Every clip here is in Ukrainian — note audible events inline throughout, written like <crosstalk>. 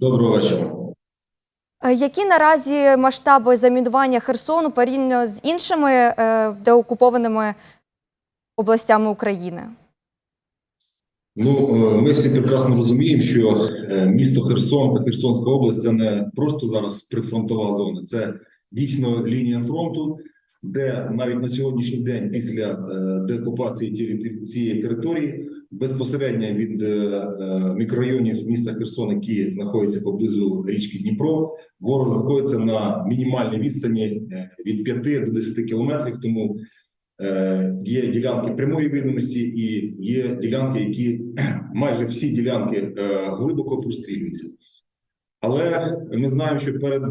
Доброго вечора. Е, Які наразі масштаби замінування Херсону порівняно з іншими е, деокупованими областями України? Ну е, ми всі прекрасно розуміємо, що місто Херсон та Херсонська область це не просто зараз прифронтова зона, це дійсно лінія фронту, де навіть на сьогоднішній день, після деокупації цієї території, безпосередньо від е, е, мікрорайонів міста Херсон, які знаходяться поблизу річки Дніпро, ворог знаходиться на мінімальній відстані е, від 5 до 10 кілометрів. Тому Є ділянки прямої видимості і є ділянки, які <clears throat> майже всі ділянки глибоко прострілюються. Але ми знаємо, що перед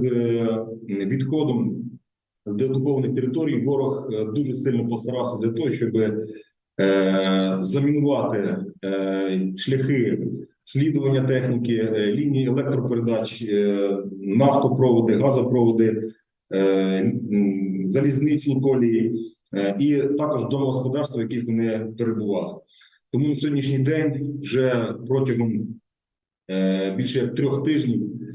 відходом з деокупованих територій ворог дуже сильно постарався для того, щоб замінувати е, шляхи слідування техніки, е, лінії електропередач, е, нафтопроводи, газопроводи, е, м, залізничні колії е, і також домогосподарства, в яких вони перебували. Тому на сьогоднішній день вже протягом е, більше трьох тижнів е,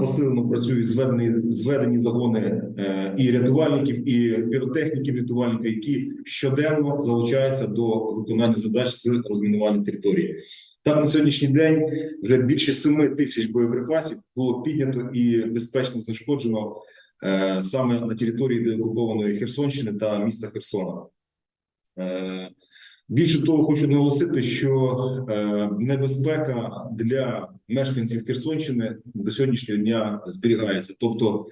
посилено працюють зведені, зведені загони е, і рятувальників, і піротехніків рятувальника, які щоденно залучаються до виконання задач з розмінування території. Так, на сьогоднішній день вже більше 7 тисяч боєприпасів було піднято і безпечно знешкоджено е, саме на території деокупованої Херсонщини та міста Херсона. Е, Більше того, хочу наголосити, що е, небезпека для мешканців Херсонщини до сьогоднішнього дня зберігається. Тобто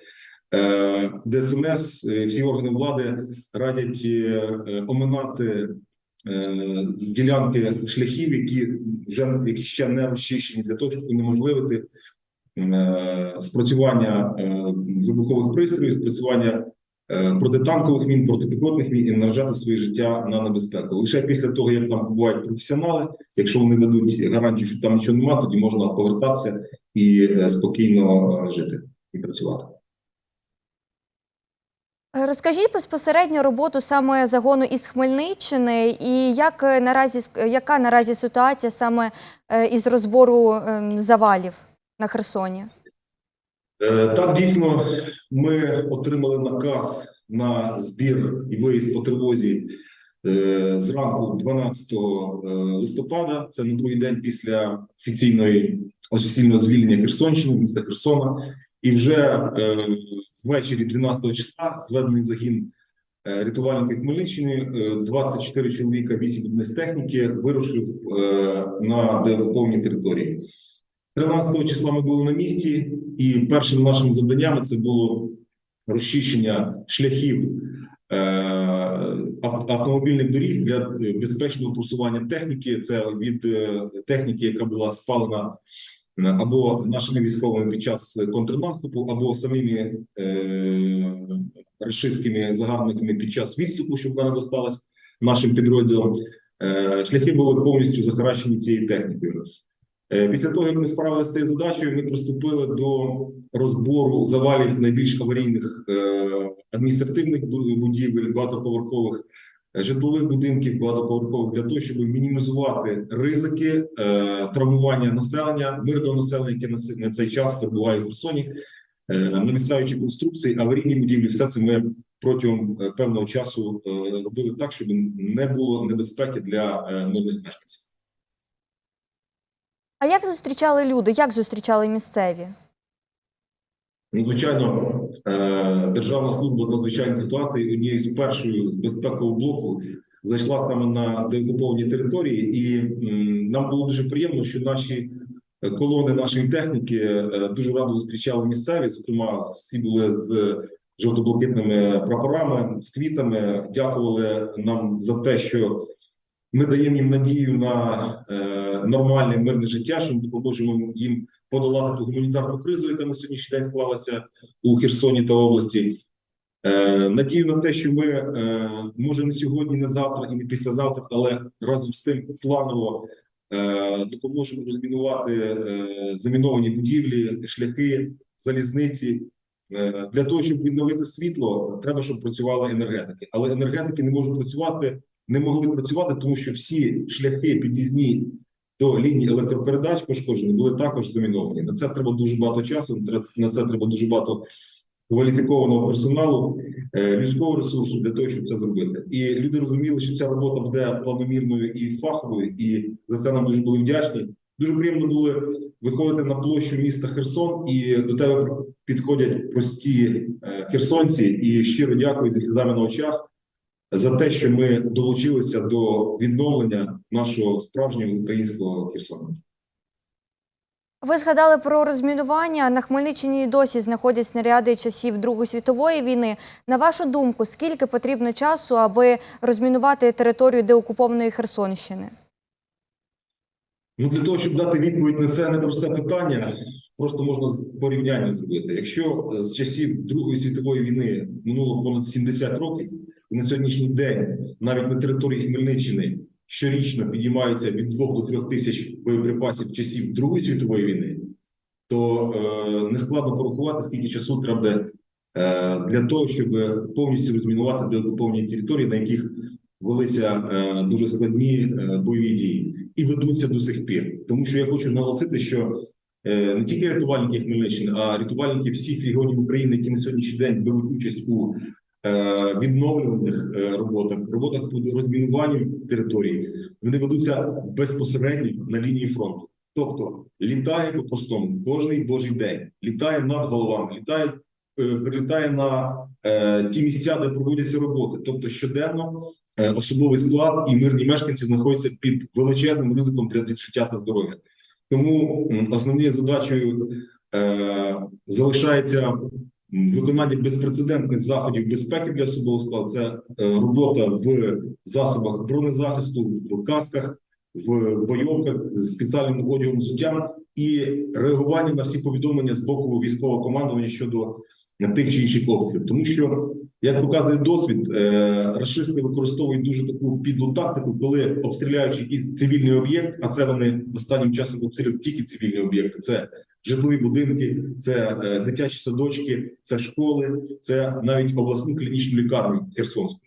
е, ДСНС, е, всі органи влади радять е, оминати ділянки шляхів, які вже які ще не розчищені для того, щоб унеможливити спрацювання вибухових пристроїв, спрацювання протитанкових мін, протипіхотних мін і наражати своє життя на небезпеку. Лише після того, як там бувають професіонали, якщо вони дадуть гарантію, що там нічого немає, тоді можна повертатися і е, спокійно е, жити і працювати. Е, Розкажіть безпосередньо роботу саме загону із Хмельниччини і як е, наразі яка наразі ситуація саме е, із розбору ем, завалів на Херсоні? Е, Так, дійсно, ми отримали наказ на збір і виїзд по тривозі е, зранку 12 е, листопада. Це на другий день після офіційної офіційного звільнення Херсонщини, міста Херсона. І вже ввечері 12 числа зведений загін рятувальників Хмельниччини, е, 24 чоловіка, 8 одиниць техніки вирушив на деокуповані території. 13 числа ми були на місці, і першим нашим завданням це було розчищення шляхів е, автомобільних доріг для безпечного просування техніки. Це від е, техніки, яка була спалена е, або нашими військовими під час контрнаступу, або самими е, рашистськими загарбниками під час відступу, щоб вона досталась нашим підрозділам. Е, шляхи були повністю захаращені цією технікою. Е, Після того, як ми справилися з цією задачею, ми приступили до розбору завалів найбільш аварійних е, адміністративних будівель, багатоповерхових е, житлових будинків, багатоповерхових для того, щоб мінімізувати ризики травмування населення, мирного населення, яке на цей час перебуває в Херсоні, е, навісаючи конструкції, аварійні будівлі, все це ми протягом певного часу робили так, щоб не було небезпеки для мирних мешканців. А як зустрічали люди? Як зустрічали місцеві? Ну, звичайно, е, Державна служба надзвичайних ситуацій однією з першою з безпекового блоку зайшла саме на деокуповані території, і нам було дуже приємно, що наші колони нашої техніки е, дуже радо зустрічали місцеві. Зокрема, всі були з жовто-блакитними прапорами, з квітами. Дякували нам за те, що ми даємо їм надію на е, нормальне мирне життя, що ми допоможемо їм подолати ту гуманітарну кризу, яка на сьогоднішній день склалася у Херсоні та області. Е, надію на те, що ми е, може не сьогодні, не завтра і не післязавтра, але разом з тим планово е, допоможемо розмінувати е, заміновані будівлі, шляхи, залізниці. Е, для того, щоб відновити світло, треба, щоб працювали енергетики. Але енергетики не можуть працювати, не могли працювати, тому що всі шляхи під'їзні то лінії електропередач пошкоджені були також заміновані. На це треба дуже багато часу. на це треба дуже багато кваліфікованого персоналу, е, людського ресурсу для того, щоб це зробити. І люди розуміли, що ця робота буде планомірною і фаховою, і за це нам дуже були вдячні. Дуже приємно було виходити на площу міста Херсон, і до тебе підходять прості е, херсонці, і щиро дякую зі слідами на очах за те, що ми долучилися до відновлення нашого справжнього українського Херсону. Ви згадали про розмінування. На Хмельниччині досі знаходять снаряди часів Другої світової війни. На вашу думку, скільки потрібно часу, аби розмінувати територію деокупованої Херсонщини? Ну, для того, щоб дати відповідь на це непросте питання, просто можна порівняння зробити. Якщо з часів Другої світової війни минуло понад 70 років, і на сьогоднішній день навіть на території Хмельниччини щорічно підіймаються від 2 до 3 тисяч боєприпасів часів Другої світової війни, то е, нескладно порахувати, скільки часу треба е, для того, щоб повністю розмінувати деокуповані території, на яких велися е, дуже складні е, бойові дії і ведуться до сих пір. Тому що я хочу наголосити, що е, не тільки рятувальники Хмельниччини, а рятувальники всіх регіонів України, які на сьогоднішній день беруть участь у відновлюваних е, роботах, роботах по розмінуванню території, вони ведуться безпосередньо на лінії фронту. Тобто літає по простому кожний божий день, літає над головами, літає, е, прилітає на е, ті місця, де проводяться роботи. Тобто щоденно е, особовий склад і мирні мешканці знаходяться під величезним ризиком для життя та здоров'я. Тому основною задачею е, залишається виконання безпрецедентних заходів безпеки для особового складу. Це е, робота в засобах бронезахисту, в касках, в бойовках з спеціальним одягом взуттям і реагування на всі повідомлення з боку військового командування щодо тих чи інших обстрілів. Тому що як показує досвід, е, рашисти використовують дуже таку підлу тактику, коли обстріляючи якийсь цивільний об'єкт, а це вони останнім часом обстрілюють тільки цивільні об'єкти. Це житлові будинки, це е, дитячі садочки, це школи, це навіть обласну клінічну лікарню Херсонську.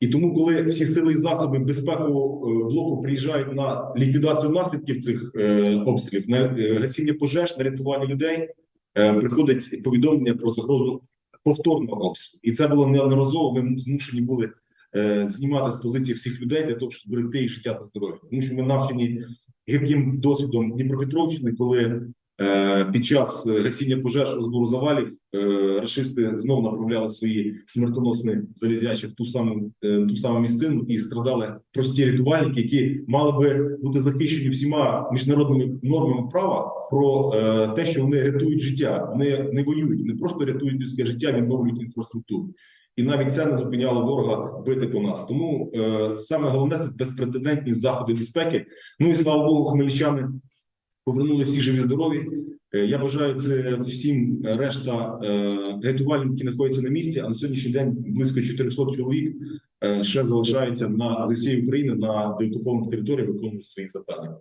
І тому, коли всі сили і засоби безпекового е, блоку приїжджають на ліквідацію наслідків цих е, обстрілів, на гасіння пожеж, на рятування людей, приходить повідомлення про загрозу повторного обстрілу. І це було неодноразово. Ми змушені були знімати з позиції всіх людей для того, щоб берегти їх життя та здоров'я. Тому що ми навчені гірким досвідом Дніпропетровщини, коли під час е, гасіння пожеж розбору завалів е, рашисти знову направляли свої смертоносні залізячі в ту саму е, ту саму місцину і страдали прості рятувальники, які мали би бути захищені всіма міжнародними нормами права про е, те, що вони рятують життя, вони не воюють, не просто рятують людське життя, відновлюють інфраструктуру. І навіть це не зупиняло ворога бити по нас. Тому е, саме головне це безпрецедентні заходи безпеки. Ну і слава Богу, хмельничани повернули всі живі здорові. Е, Я бажаю це всім решта е, рятувальників, які знаходяться на місці. А на сьогоднішній день близько 400 чоловік е, ще залишаються на з усієї України на деокупованих територіях виконують свої завдання.